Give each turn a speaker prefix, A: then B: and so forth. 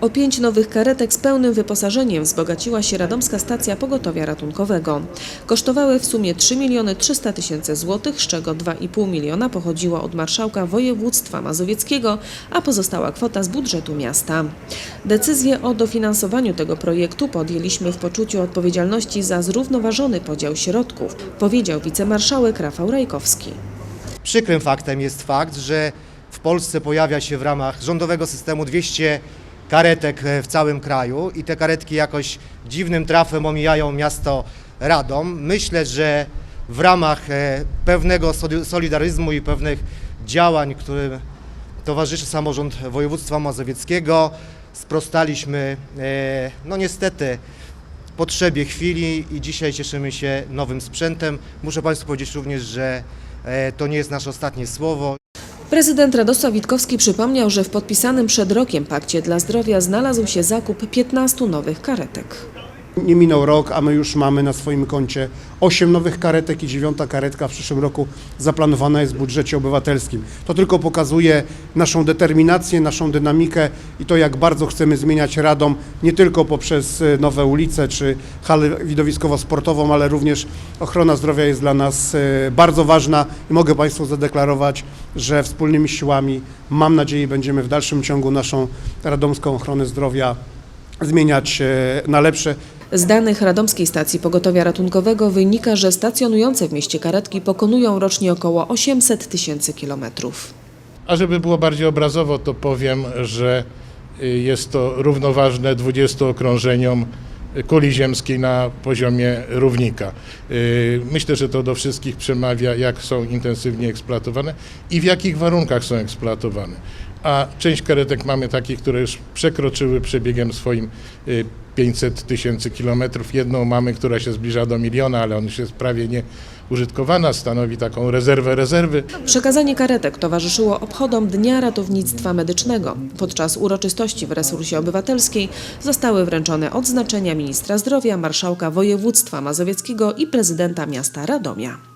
A: O pięć nowych karetek z pełnym wyposażeniem wzbogaciła się radomska stacja pogotowia ratunkowego. Kosztowały w sumie 3 miliony 300 tysięcy złotych, z czego 2,5 miliona pochodziło od marszałka województwa mazowieckiego, a pozostała kwota z budżetu miasta. Decyzję o dofinansowaniu tego projektu podjęliśmy w poczuciu odpowiedzialności za zrównoważony podział środków, powiedział wicemarszałek Rafał Rajkowski.
B: Przykrym faktem jest fakt, że w Polsce pojawia się w ramach rządowego systemu 200 karetek e, w całym kraju i te karetki jakoś dziwnym trafem omijają miasto Radom. Myślę, że w ramach e, pewnego soli- solidaryzmu i pewnych działań, którym towarzyszy samorząd województwa mazowieckiego, sprostaliśmy, e, no niestety, potrzebie chwili i dzisiaj cieszymy się nowym sprzętem. Muszę Państwu powiedzieć również, że to nie jest nasze ostatnie słowo.
A: Prezydent Radosław Witkowski przypomniał, że w podpisanym przed rokiem Pakcie dla Zdrowia znalazł się zakup 15 nowych karetek.
C: Nie minął rok, a my już mamy na swoim koncie 8 nowych karetek i dziewiąta karetka w przyszłym roku zaplanowana jest w budżecie obywatelskim. To tylko pokazuje naszą determinację, naszą dynamikę i to, jak bardzo chcemy zmieniać Radom, nie tylko poprzez e, nowe ulice czy halę widowiskowo-sportową, ale również ochrona zdrowia jest dla nas e, bardzo ważna i mogę Państwu zadeklarować, że wspólnymi siłami, mam nadzieję, będziemy w dalszym ciągu naszą radomską ochronę zdrowia zmieniać e, na lepsze.
A: Z danych Radomskiej Stacji Pogotowia Ratunkowego wynika, że stacjonujące w mieście karetki pokonują rocznie około 800 tysięcy kilometrów.
D: A żeby było bardziej obrazowo, to powiem, że y, jest to równoważne 20 okrążeniom kuli ziemskiej na poziomie równika. Y, Myślę, że to do wszystkich przemawia, jak są intensywnie eksploatowane i w jakich warunkach są eksploatowane. A część karetek mamy takich, które już przekroczyły przebiegiem swoim y, 500 tysięcy kilometrów. Jedną mamy, która się zbliża do miliona, ale ona już jest prawie nieużytkowana, stanowi taką rezerwę rezerwy.
A: Przekazanie karetek towarzyszyło obchodom Dnia Ratownictwa Medycznego. Podczas uroczystości w Resursie Obywatelskiej zostały wręczone odznaczenia ministra zdrowia, marszałka województwa mazowieckiego i prezydenta miasta Radomia.